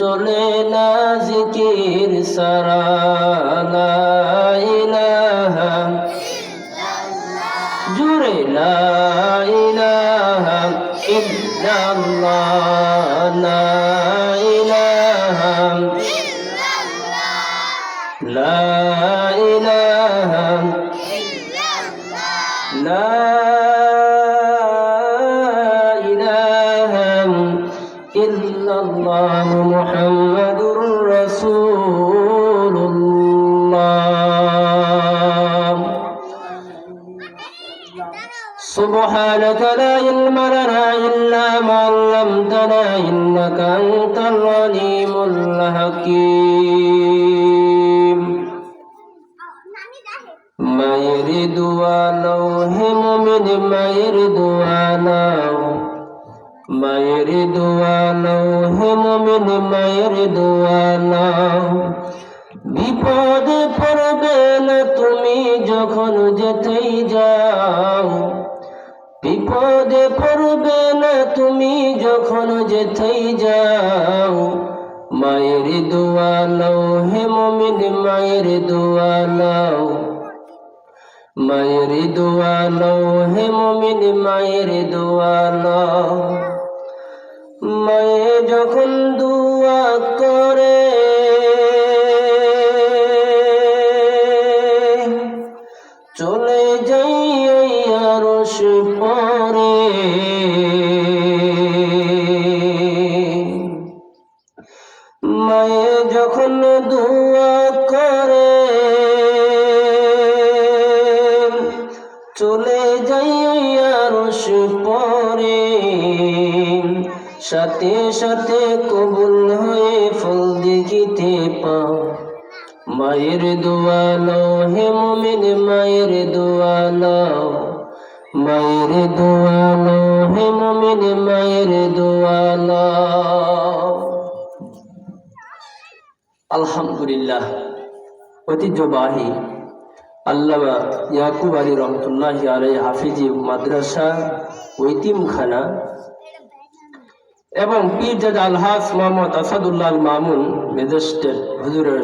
চলে না জিকির সারা জুড়ে লা ইলাহা ইল্লাল্লাহ إلا الله محمد رسول الله. سبحانك لا علم لنا إلا ما علمتنا إنك أنت العليم الحكيم. ما يريد ولو هم من ما يريد ولو মায়ের দোয়ালো হে মমিন মায়ের দোয়ালো বিপদে পড়বে না তুমি যখন যেতেই যাও। বিপদে পড়বে না তুমি যখন যেতেই যাও। মায়ের দোয়ালো হে মমিন মায়ের দোয়ালো মায়ের দোয়ালো হে মমিন মায়ের মায়ে যখন দুয়া করে, চলে যাই আরশ পরে। মায়ে যখন দুয়া করে, চলে যাই আরশ পরে। সাথে সাথে কবুল হয়ে ফল দেখিতে পাও। মায়ের দোয়ালো হে মুমিন, মায়ের দোয়ালো মায়ের দোয়ালো হে মুমিন, মায়ের দোয়ালো আলহামদুলিল্লাহ, ঐতিহ্যবাহী আল্লামা ইয়াকুব আলী রহমতুল্লাহ আলাই হাফিজি মাদ্রাসা, ঐতিমখানা এবং পীর জাজ আলহাজ মোহাম্মদ আসাদুল্লাহ মামুন মেজেস্টের হুজুরের